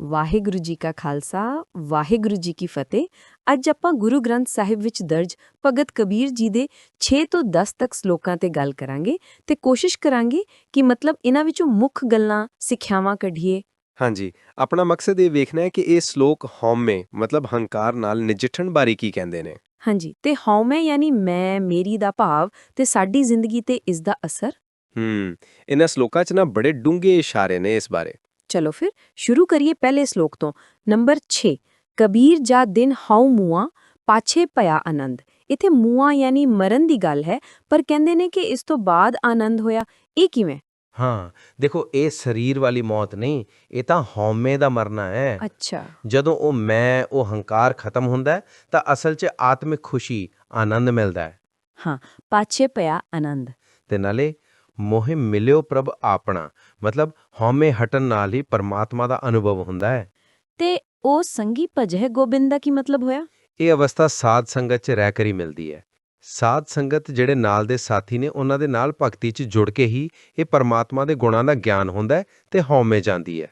ਵਾਹਿਗੁਰੂ ਜੀ ਕਾ ਖਾਲਸਾ ਵਾਹਿਗੁਰੂ ਜੀ ਕੀ ਫਤਿਹ। ਅੱਜ ਆਪਾਂ ਗੁਰੂ ਗ੍ਰੰਥ ਸਾਹਿਬ ਵਿੱਚ ਦਰਜ ਭਗਤ ਕਬੀਰ ਜੀ ਦੇ 6 ਤੋਂ 10 ਤੱਕ ਸ਼ਲੋਕਾਂ ਤੇ ਗੱਲ ਕਰਾਂਗੇ ਤੇ ਕੋਸ਼ਿਸ਼ ਕਰਾਂਗੇ ਕਿ ਮਤਲਬ ਇਹਨਾਂ ਵਿੱਚੋਂ ਮੁੱਖ ਗੱਲਾਂ ਸਿੱਖਿਆਵਾਂ ਕੱਢੀਏ। ਹਾਂਜੀ ਆਪਣਾ ਮਕਸਦ ਇਹ ਵੇਖਣਾ ਹੈ ਕਿ ਇਹ ਸ਼ਲੋਕ ਹਉਮੈ ਮਤਲਬ ਹੰਕਾਰ ਨਾਲ ਨਜਿੱਠਣ ਬਾਰੇ ਕੀ ਕਹਿੰਦੇ ਨੇ। ਹਾਂਜੀ ਤੇ ਹਉਮੈ ਯਾਨੀ ਮੈਂ ਮੇਰੀ ਦਾ ਭਾਵ ਤੇ ਸਾਡੀ ਜ਼ਿੰਦਗੀ ਤੇ ਇਸ ਦਾ ਅਸਰ? ਹੂੰ ਇਹਨਾਂ ਸ਼ਲੋਕਾਂ 'ਚ ਨਾ ਬੜੇ ਡੂੰਘੇ ਇਸ਼ਾਰੇ ਨੇ ਇਸ ਬਾਰੇ। ਚਲੋ ਫਿਰ ਸ਼ੁਰੂ ਕਰੀਏ ਪਹਿਲੇ ਸ਼ਲੋਕ ਤੋਂ ਨੰਬਰ 6 ਕਬੀਰ ਜਾ ਦਿਨ ਹਉ ਮੂਆ ਪਾਛੇ ਭਇਆ ਆਨੰਦ ਇਥੇ ਮੂਆ ਯਾਨੀ ਮਰਨ ਦੀ ਗੱਲ ਹੈ ਪਰ ਕਹਿੰਦੇ ਨੇ ਕਿ ਇਸ ਤੋਂ ਬਾਅਦ ਆਨੰਦ ਹੋਇਆ ਇਹ ਕਿਵੇਂ ਹਾਂ ਦੇਖੋ ਇਹ ਸਰੀਰ ਵਾਲੀ ਮੌਤ ਨਹੀਂ ਇਹ ਤਾਂ ਹਉਮੈ ਦਾ ਮਰਨਾ ਹੈ ਅੱਛਾ ਜਦੋਂ ਉਹ ਮੈਂ ਉਹ ਹੰਕਾਰ ਖਤਮ ਹੁੰਦਾ ਤਾਂ ਅਸਲ 'ਚ ਆਤਮਿਕ ਖੁਸ਼ੀ ਆਨੰਦ ਮਿਲਦਾ ਹੈ ਹਾਂ ਪਾਛੇ ਭਇਆ ਆਨੰਦ ਤੇ ਨਾਲੇ ਮੋਹਿ ਮਿਲਿਓ ਪ੍ਰਭ ਆਪਣਾ। ਮਤਲਬ ਹਉਮੈ ਹਟਣ ਨਾਲ ਹੀ ਪਰਮਾਤਮਾ ਦਾ ਅਨੁਭਵ ਹੁੰਦਾ ਹੈ। ਤੇ ਉਹ ਸੰਗੀ ਭਜੈ ਗੋਬਿੰਦ ਦਾ ਕੀ ਮਤਲਬ ਹੋਇਆ? ਇਹ ਅਵਸਥਾ ਸਾਧ ਸੰਗਤ 'ਚ ਰਹਿ ਕਰ ਹੀ ਮਿਲਦੀ ਹੈ। ਸਾਧ ਸੰਗਤ ਜਿਹੜੇ ਨਾਲ ਦੇ ਸਾਥੀ ਨੇ ਉਹਨਾਂ ਦੇ ਨਾਲ ਭਗਤੀ 'ਚ ਜੁੜ ਕੇ ਹੀ ਇਹ ਪਰਮਾਤਮਾ ਦੇ ਗੁਣਾਂ ਦਾ ਗਿਆਨ ਹੁੰਦਾ ਹੈ ਤੇ ਹਉਮੈ ਜਾਂਦੀ ਹੈ।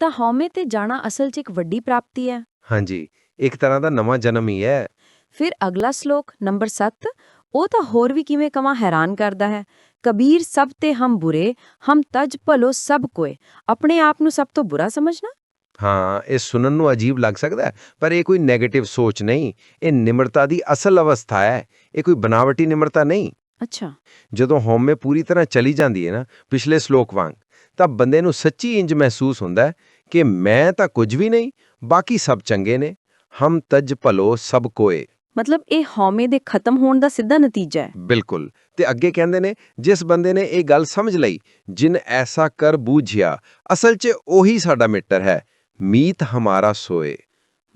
ਤਾਂ ਹਉਮੈ ਤੇ ਜਾਣਾ ਅਸਲ 'ਚ ਇੱਕ ਵੱਡੀ ਪ੍ਰਾਪਤੀ ਹੈ। ਹਾਂਜੀ ਇੱਕ ਤਰ੍ਹਾਂ ਦਾ ਨਵਾਂ ਜਨਮ ਹੀ ਹੈ। ਫਿਰ ਅਗਲਾ ਸ਼ਲੋਕ ਨੰਬਰ 7 ਉਹ ਤਾਂ ਹੋਰ ਵੀ ਕਿਵੇਂ ਕਮਾ ਹੈਰਾਨ ਕਰਦਾ ਹੈ। ਕਬੀਰ ਸਭ ਤੇ ਹਮ ਬੁਰੇ ਹਮ ਤਜ ਭਲੋ ਸਭ ਕੋਏ। ਆਪਣੇ ਆਪ ਨੂੰ ਸਭ ਤੋਂ ਬੁਰਾ ਸਮਝਣਾ? ਹਾਂ ਇਹ ਸੁਣਨ ਨੂੰ ਅਜੀਬ ਲੱਗ ਸਕਦਾ ਪਰ ਇਹ ਕੋਈ 네ਗੇਟਿਵ ਸੋਚ ਨਹੀਂ। ਇਹ ਨਿਮਰਤਾ ਦੀ ਅਸਲ ਅਵਸਥਾ ਹੈ। ਇਹ ਕੋਈ ਬਨਾਵਟੀ ਨਿਮਰਤਾ ਨਹੀਂ। ਅੱਛਾ। ਜਦੋਂ ਹਉਮੈ ਪੂਰੀ ਤਰ੍ਹਾਂ ਚਲੀ ਜਾਂਦੀ ਹੈ ਨਾ ਪਿਛਲੇ ਸ਼ਲੋਕ ਵਾਂਗ ਤਾਂ ਬੰਦੇ ਨੂੰ ਸੱਚੀ ਇੰਜ ਮਹਿਸੂਸ ਹੁੰਦਾ ਕਿ ਮੈਂ ਤਾਂ ਕੁਝ ਵੀ ਨਹੀਂ ਬਾਕੀ ਸਭ ਚੰਗੇ ਨੇ। ਹਮ ਤਜ ਭਲੋ ਸਭ ਕੋਏ। ਮਤਲਬ ਇਹ ਹਉਮੈ ਦੇ ਖਤਮ ਹੋਣ ਦਾ ਸਿੱਧਾ ਨਤੀਜਾ ਹੈ। ਬਿਲਕੁਲ। ਤੇ ਅੱਗੇ ਕਹਿੰਦੇ ਨੇ ਜਿਸ ਬੰਦੇ ਨੇ ਇਹ ਗੱਲ ਸਮਝ ਲਈ ਜਿਨ ਐਸਾ ਕਰ ਬੂਝਿਆ ਅਸਲ 'ਚ ਉਹੀ ਸਾਡਾ ਮਿੱਤਰ ਹੈ ਮੀਤ ਹਮਾਰਾ ਸੋਏ।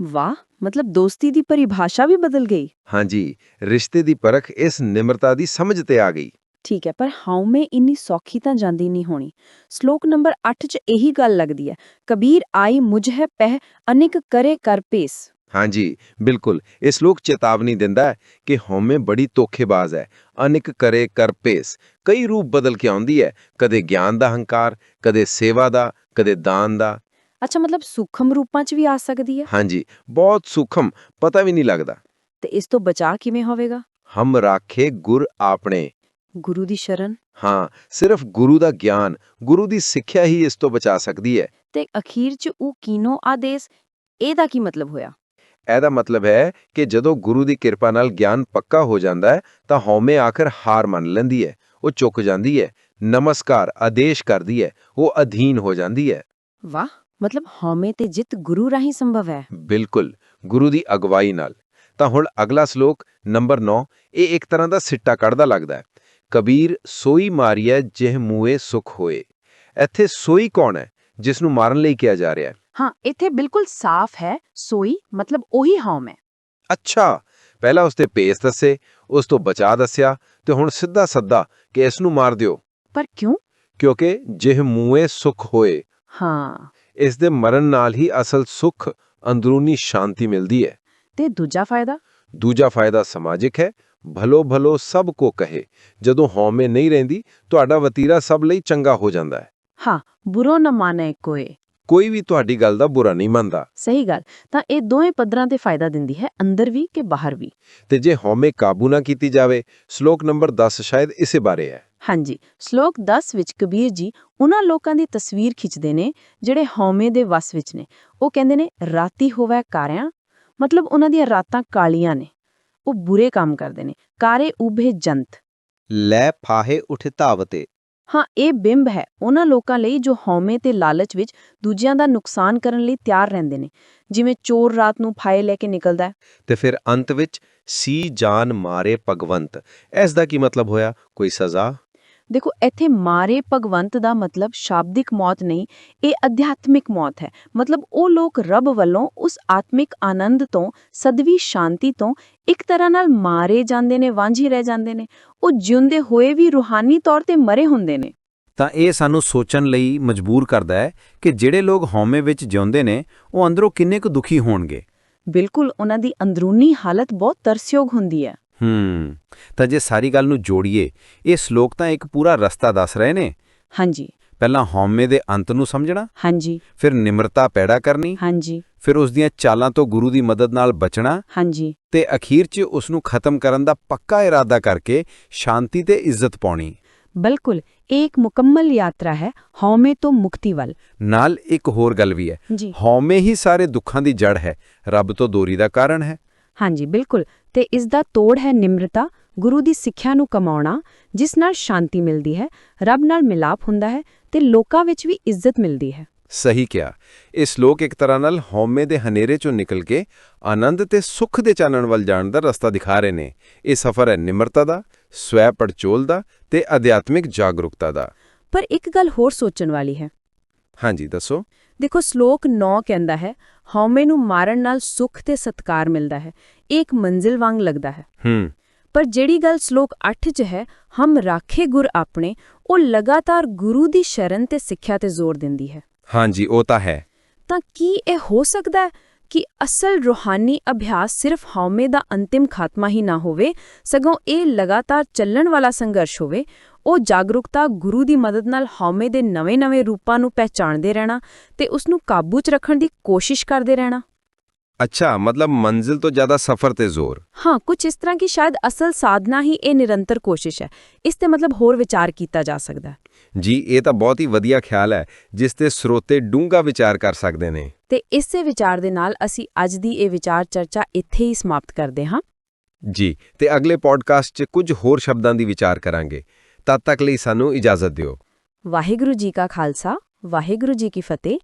ਵਾਹ! ਮਤਲਬ ਦੋਸਤੀ ਦੀ ਪਰਿਭਾਸ਼ਾ ਵੀ ਬਦਲ ਗਈ। ਹਾਂਜੀ ਰਿਸ਼ਤੇ ਦੀ ਪਰਖ ਇਸ ਨਿਮਰਤਾ ਦੀ ਸਮਝ ਤੇ ਆ ਗਈ। ਠੀਕ ਹੈ ਪਰ ਹਉਮੈ ਇੰਨੀ ਸੌਖੀ ਤਾਂ ਜਾਂਦੀ ਨਹੀਂ ਹੋਣੀ। ਸ਼ਲੋਕ ਨੰਬਰ 8 ਚ ਇਹੀ ਗੱਲ ਲੱਗਦੀ ਹੈ ਕਬੀਰ ਆਈ ਮੁਝ ਹੈ ਪਹਿ ਅਨਿਕ ਕਰੇ ਕਰ ਪੇਸ। ਹਾਂਜੀ ਬਿਲਕੁਲ। ਇਹ ਸ਼ਲੋਕ ਚੇਤਾਵਨੀ ਦਿੰਦਾ ਹੈ ਕਿ ਹਉਮੈ ਬੜੀ ਧੋਖੇਬਾਜ਼ ਹੈ ਅਨਿਕ ਕਰੇ ਕਰ ਪੇਸ ਕਈ ਰੂਪ ਬਦਲ ਕੇ ਆਉਂਦੀ ਹੈ ਕਦੇ ਗਿਆਨ ਦਾ ਹੰਕਾਰ ਕਦੇ ਸੇਵਾ ਦਾ ਕਦੇ ਦਾਨ ਦਾ। ਅੱਛਾ ਮਤਲਬ ਸੂਖਮ ਰੂਪਾਂ ਚ ਵੀ ਆ ਸਕਦੀ ਹੈ? ਹਾਂਜੀ ਬਹੁਤ ਸੂਖਮ ਪਤਾ ਵੀ ਨਹੀਂ ਲੱਗਦਾ। ਤੇ ਇਸ ਤੋਂ ਬਚਾ ਕਿਵੇਂ ਹੋਵੇਗਾ? ਹਮ ਰਾਖੇ ਗੁਰ ਆਪਣੇ। ਗੁਰੂ ਦੀ ਸ਼ਰਨ? ਹਾਂ ਸਿਰਫ ਗੁਰੂ ਦਾ ਗਿਆਨ ਗੁਰੂ ਦੀ ਸਿੱਖਿਆ ਹੀ ਇਸ ਤੋਂ ਬਚਾ ਸਕਦੀ ਹੈ। ਤੇ ਅਖੀਰ ਚ ਉਹ ਕੀਨੋ ਆਦੇਸ? ਇਹਦਾ ਕੀ ਮਤਲਬ ਹੋਇਆ? ਇਹਦਾ ਮਤਲਬ ਹੈ ਕਿ ਜਦੋਂ ਗੁਰੂ ਦੀ ਕਿਰਪਾ ਨਾਲ ਗਿਆਨ ਪੱਕਾ ਹੋ ਜਾਂਦਾ ਹੈ ਤਾਂ ਹਉਮੈ ਆਖਰ ਹਾਰ ਮੰਨ ਲੈਂਦੀ ਹੈ। ਉਹ ਚੁੱਕ ਜਾਂਦੀ ਹੈ ਨਮਸਕਾਰ ਆਦੇਸ਼ ਕਰਦੀ ਹੈ ਉਹ ਅਧੀਨ ਹੋ ਜਾਂਦੀ ਹੈ। ਵਾਹ! ਮਤਲਬ ਹਉਮੈ ਤੇ ਜਿੱਤ ਗੁਰੂ ਰਾਹੀਂ ਸੰਭਵ ਹੈ। ਬਿਲਕੁਲ ਗੁਰੂ ਦੀ ਅਗਵਾਈ ਨਾਲ। ਤਾਂ ਹੁਣ ਅਗਲਾ ਸ਼ਲੋਕ ਨੰਬਰ 9 ਇਹ ਇੱਕ ਤਰ੍ਹਾਂ ਦਾ ਸਿੱਟਾ ਕੱਢਦਾ ਲੱਗਦਾ ਹੈ। ਕਬੀਰ ਸੋਈ ਮਾਰੀਐ ਜਿਹ ਮੂਏ ਸੁਖ ਹੋਏ। ਇੱਥੇ ਸੋਈ ਕੌਣ ਹੈ ਜਿਸ ਨੂੰ ਮਾਰਨ ਲਈ ਕਿਹਾ ਜਾ ਰਿਹਾ ਹੈ? ਹਾਂ ਇੱਥੇ ਬਿਲਕੁਲ ਸਾਫ਼ ਹੈ ਸੋਈ ਮਤਲਬ ਉਹੀ ਹਉਮੈ ਅੱਛਾ ਪਹਿਲਾਂ ਉਸ ਤੇ ਪੇਸ ਦੱਸੇ ਉਸ ਤੋਂ ਬਚਾ ਦੱਸਿਆ ਤੇ ਹੁਣ ਸਿੱਧਾ ਸੱਦਾ ਕਿ ਇਸ ਨੂੰ ਮਾਰ ਦਿਓ। ਪਰ ਕਿਉਂ? ਕਿਉਂਕਿ ਜਿਹ ਮੂਏ ਸੁਖ ਹੋਏ ਹਾਂ। ਇਸ ਦੇ ਮਰਨ ਨਾਲ ਹੀ ਅਸਲ ਸੁਖ ਅੰਦਰੂਨੀ ਸ਼ਾਂਤੀ ਮਿਲਦੀ ਹੈ। ਤੇ ਦੂਜਾ ਫਾਇਦਾ? ਦੂਜਾ ਫਾਇਦਾ ਸਮਾਜਿਕ ਹੈ ਭਲੋ ਭਲੋ ਸਭ ਕੋ ਕਹੇ ਜਦੋਂ ਹਉਮੈ ਨਹੀਂ ਰਹਿੰਦੀ ਤੁਹਾਡਾ ਵਤੀਰਾ ਸਭ ਲਈ ਚੰਗਾ ਹੋ ਜਾਂਦਾ ਹੈ। ਹਾਂ ਬੁਰੋ ਨ ਮਾਨੇ ਕੋਏ। ਕੋਈ ਵੀ ਤੁਹਾਡੀ ਗੱਲ ਦਾ ਬੁਰਾ ਨਹੀਂ ਮੰਨਦਾ। ਸਹੀ ਗੱਲ ਤਾਂ ਇਹ ਦੋਵੇਂ ਪੱਧਰਾਂ ਤੇ ਫਾਇਦਾ ਦਿੰਦੀ ਹੈ ਅੰਦਰ ਵੀ ਕਿ ਬਾਹਰ ਵੀ। ਤੇ ਜੇ ਹਉਮੈ ਕਾਬੂ ਨਾ ਕੀਤੀ ਜਾਵੇ ਸ਼ਲੋਕ ਨੰਬਰ 10 ਸ਼ਾਇਦ ਇਸੇ ਬਾਰੇ ਹੈ। ਹਾਂਜੀ ਸ਼ਲੋਕ 10 ਵਿੱਚ ਕਬੀਰ ਜੀ ਉਹਨਾਂ ਲੋਕਾਂ ਦੀ ਤਸਵੀਰ ਖਿੱਚਦੇ ਨੇ ਜਿਹੜੇ ਹਉਮੈ ਦੇ ਵਸ ਵਿੱਚ ਨੇ। ਉਹ ਕਹਿੰਦੇ ਨੇ ਰਾਤੀ ਹੋਵੇ ਕਾਰਿਆਂ ਮਤਲਬ ਉਹਨਾਂ ਦੀਆਂ ਰਾਤਾਂ ਕਾਲੀਆਂ ਨੇ। ਉਹ ਬੁਰੇ ਕੰਮ ਕਰਦੇ ਨੇ। ਕਾਰੇ ਉਭੇ ਜੰਤ। ਲੈ ਫਾਹੇ ਉਠ ਧਾਵਤੇ। ਹਾਂ, ਇਹ ਬਿੰਬ ਹੈ। ਉਹਨਾਂ ਲੋਕਾਂ ਲਈ ਜੋ ਹਉਮੈ ਤੇ ਲਾਲਚ ਵਿੱਚ ਦੂਜਿਆਂ ਦਾ ਨੁਕਸਾਨ ਕਰਨ ਲਈ ਤਿਆਰ ਰਹਿੰਦੇ ਨੇ। ਜਿਵੇਂ ਚੋਰ ਰਾਤ ਨੂੰ ਫਾਇਲ ਲੈ ਕੇ ਨਿਕਲਦਾ ਹੈ। ਤੇ ਫਿਰ ਅੰਤ ਵਿੱਚ ਸੀ ਜਾਨ ਮਾਰੇ ਭਗਵੰਤ। ਇਸ ਦਾ ਕੀ ਮਤਲਬ ਹੋਇਆ? ਕੋਈ ਸਜ਼ਾ? ਦੇਖੋ ਇੱਥੇ ਮਾਰੇ ਭਗਵੰਤ ਦਾ ਮਤਲਬ ਸ਼ਾਬਦਿਕ ਮੌਤ ਨਹੀਂ ਇਹ ਅਧਿਆਤਮਿਕ ਮੌਤ ਹੈ। ਮਤਲਬ ਉਹ ਲੋਕ ਰੱਬ ਵੱਲੋਂ ਉਸ ਆਤਮਿਕ ਆਨੰਦ ਤੋਂ ਸਦਵੀ ਸ਼ਾਂਤੀ ਤੋਂ ਇੱਕ ਤਰ੍ਹਾਂ ਨਾਲ ਮਾਰੇ ਜਾਂਦੇ ਨੇ ਵਾਂਝੇ ਰਹਿ ਜਾਂਦੇ ਨੇ। ਉਹ ਜਿਉਂਦੇ ਹੋਏ ਵੀ ਰੂਹਾਨੀ ਤੌਰ ਤੇ ਮਰੇ ਹੁੰਦੇ ਨੇ। ਤਾਂ ਇਹ ਸਾਨੂੰ ਸੋਚਣ ਲਈ ਮਜਬੂਰ ਕਰਦਾ ਹੈ ਕਿ ਜਿਹੜੇ ਲੋਕ ਹਉਮੈ ਵਿੱਚ ਜਿਉਂਦੇ ਨੇ ਉਹ ਅੰਦਰੋਂ ਕਿੰਨੇ ਕੁ ਦੁਖੀ ਹੋਣਗੇ। ਬਿਲਕੁਲ ਉਹਨਾਂ ਦੀ ਅੰਦਰੂਨੀ ਹਾਲਤ ਬਹੁਤ ਤਰਸਯੋਗ ਹੁੰਦੀ ਹੈ। ਹੂੰ। ਤਾਂ ਜੇ ਸਾਰੀ ਗੱਲ ਨੂੰ ਜੋੜੀਏ ਇਹ ਸ਼ਲੋਕ ਤਾਂ ਇੱਕ ਪੂਰਾ ਰਸਤਾ ਦੱਸ ਰਹੇ ਨੇ। ਹਾਂਜੀ। ਪਹਿਲਾਂ ਹਉਮੈ ਦੇ ਅੰਤ ਨੂੰ ਸਮਝਣਾ ਹਾਂਜੀ। ਫਿਰ ਨਿਮਰਤਾ ਪੈਦਾ ਕਰਨੀ ਹਾਂਜੀ। ਫਿਰ ਉਸ ਦੀਆਂ ਚਾਲਾਂ ਤੋਂ ਗੁਰੂ ਦੀ ਮਦਦ ਨਾਲ ਬਚਣਾ ਹਾਂਜੀ। ਤੇ ਅਖੀਰ 'ਚ ਉਸ ਨੂੰ ਖਤਮ ਕਰਨ ਦਾ ਪੱਕਾ ਇਰਾਦਾ ਕਰਕੇ ਸ਼ਾਂਤੀ ਤੇ ਇੱਜ਼ਤ ਪਾਉਣੀ। ਬਿਲਕੁਲ। ਇਹ ਇੱਕ ਮੁਕੰਮਲ ਯਾਤਰਾ ਹੈ ਹਉਮੈ ਤੋਂ ਮੁਕਤੀ ਵੱਲ। ਨਾਲ ਇੱਕ ਹੋਰ ਗੱਲ ਵੀ ਹੈ। ਹਉਮੈ ਹੀ ਸਾਰੇ ਦੁੱਖਾਂ ਦੀ ਜੜ ਹੈ। ਰੱਬ ਤੋਂ ਦੂਰੀ ਦਾ ਕਾਰਨ ਹੈ। ਹਾਂਜੀ ਬਿਲਕੁਲ। ਤੇ ਇਸ ਦਾ ਤੋੜ ਹੈ ਨਿਮਰਤਾ ਗੁਰੂ ਦੀ ਸਿੱਖਿਆ ਨੂੰ ਕਮਾਉਣਾ ਜਿਸ ਨਾਲ ਸ਼ਾਂਤੀ ਮਿਲਦੀ ਹੈ ਰੱਬ ਨਾਲ ਮਿਲਾਪ ਹੁੰਦਾ ਹੈ ਤੇ ਲੋਕਾਂ ਵਿੱਚ ਵੀ ਇੱਜ਼ਤ ਮਿਲਦੀ ਹੈ। ਸਹੀ ਕਿਹਾ। ਇਹ ਸ਼ਲੋਕ ਇੱਕ ਤਰ੍ਹਾਂ ਨਾਲ ਹਉਮੈ ਦੇ ਹਨੇਰੇ ਚੋਂ ਨਿਕਲ ਕੇ ਆਨੰਦ ਤੇ ਸੁੱਖ ਦੇ ਚਾਨਣ ਵੱਲ ਜਾਣ ਦਾ ਰਸਤਾ ਦਿਖਾ ਰਹੇ ਨੇ। ਇਹ ਸਫ਼ਰ ਹੈ ਨਿਮਰਤਾ ਦਾ ਸਵੈ ਪੜਚੋਲ ਦਾ ਤੇ ਅਧਿਆਤਮਿਕ ਜਾਗਰੂਕਤਾ ਦਾ। ਪਰ ਇੱਕ ਗੱਲ ਹੋਰ ਸੋਚਣ ਵਾਲੀ ਹੈ। ਹਾਂਜੀ ਦੱਸੋ। ਦੇਖੋ ਸ਼ਲੋਕ 9 ਕਹਿੰਦਾ ਹੈ ਹਉਮੈ ਨੂੰ ਮਾਰਨ ਨਾਲ ਸੁੱਖ ਤੇ ਸਤਕਾਰ ਮਿਲਦਾ ਹੈ ਇਹ ਇੱਕ ਮੰਜ਼ਿਲ ਵਾਂਗ ਲੱਗਦਾ ਹੈ। ਹੂੰ। ਪਰ ਜਿਹੜੀ ਗੱਲ ਸ਼ਲੋਕ 8 'ਚ ਹੈ ਹਮ ਰਾਖੇ ਗੁਰ ਆਪਣੇ ਉਹ ਲਗਾਤਾਰ ਗੁਰੂ ਦੀ ਸ਼ਰਨ ਤੇ ਸਿੱਖਿਆ ਤੇ ਜ਼ੋਰ ਦਿੰਦੀ ਹੈ। ਹਾਂਜੀ ਉਹ ਤਾਂ ਹੈ। ਤਾਂ ਕੀ ਇਹ ਹੋ ਸਕਦਾ ਹੈ? ਕਿ ਅਸਲ ਰੂਹਾਨੀ ਅਭਿਆਸ ਸਿਰਫ ਹਉਮੈ ਦਾ ਅੰਤਿਮ ਖਾਤਮਾ ਹੀ ਨਾ ਹੋਵੇ, ਸਗੋਂ ਇਹ ਲਗਾਤਾਰ ਚੱਲਣ ਵਾਲਾ ਸੰਘਰਸ਼ ਹੋਵੇ, ਉਹ ਜਾਗਰੂਕਤਾ ਗੁਰੂ ਦੀ ਮਦਦ ਨਾਲ ਹਉਮੈ ਦੇ ਨਵੇਂ-ਨਵੇਂ ਰੂਪਾਂ ਨੂੰ ਪਹਿਚਾਣਦੇ ਰਹਿਣਾ ਤੇ ਉਸ ਨੂੰ ਕਾਬੂ 'ਚ ਰੱਖਣ ਦੀ ਕੋਸ਼ਿਸ਼ ਕਰਦੇ ਰਹਿਣਾ। ਅੱਛਾ ਮਤਲਬ ਮੰਜ਼ਿਲ ਤੋਂ ਜ਼ਿਆਦਾ ਸਫ਼ਰ ਤੇ ਜ਼ੋਰ ਹਾਂ ਕੁਝ ਇਸ ਤਰ੍ਹਾਂ ਕਿ ਸ਼ਾਇਦ ਅਸਲ ਸਾਧਨਾ ਹੀ ਇਹ ਨਿਰੰਤਰ ਕੋਸ਼ਿਸ਼ ਹੈ ਇਸ ਤੇ ਮਤਲਬ ਹੋਰ ਵਿਚਾਰ ਕੀਤਾ ਜਾ ਸਕਦਾ ਜੀ ਇਹ ਤਾਂ ਬਹੁਤ ਹੀ ਵਧੀਆ ਖਿਆਲ ਹੈ ਜਿਸ ਤੇ ਸਰੋਤੇ ਡੂੰਘਾ ਵਿਚਾਰ ਕਰ ਸਕਦੇ ਨੇ ਤੇ ਇਸੇ ਵਿਚਾਰ ਦੇ ਨਾਲ ਅਸੀਂ ਅੱਜ ਦੀ ਇਹ ਵਿਚਾਰ ਚਰਚਾ ਇੱਥੇ ਹੀ ਸਮਾਪਤ ਕਰਦੇ ਹਾਂ ਜੀ ਤੇ ਅਗਲੇ ਪੋਡਕਾਸਟ 'ਚ ਕੁਝ ਹੋਰ ਸ਼ਬਦਾਂ ਦੀ ਵਿਚਾਰ ਕਰਾਂਗੇ ਤਦ ਤੱਕ ਲਈ ਸਾਨੂੰ ਇਜਾਜ਼ਤ ਦਿਓ ਵਾਹਿਗੁਰੂ ਜੀ ਕਾ ਖਾਲਸਾ ਵਾਹਿਗੁਰੂ ਜੀ ਕੀ ਫਤਿਹ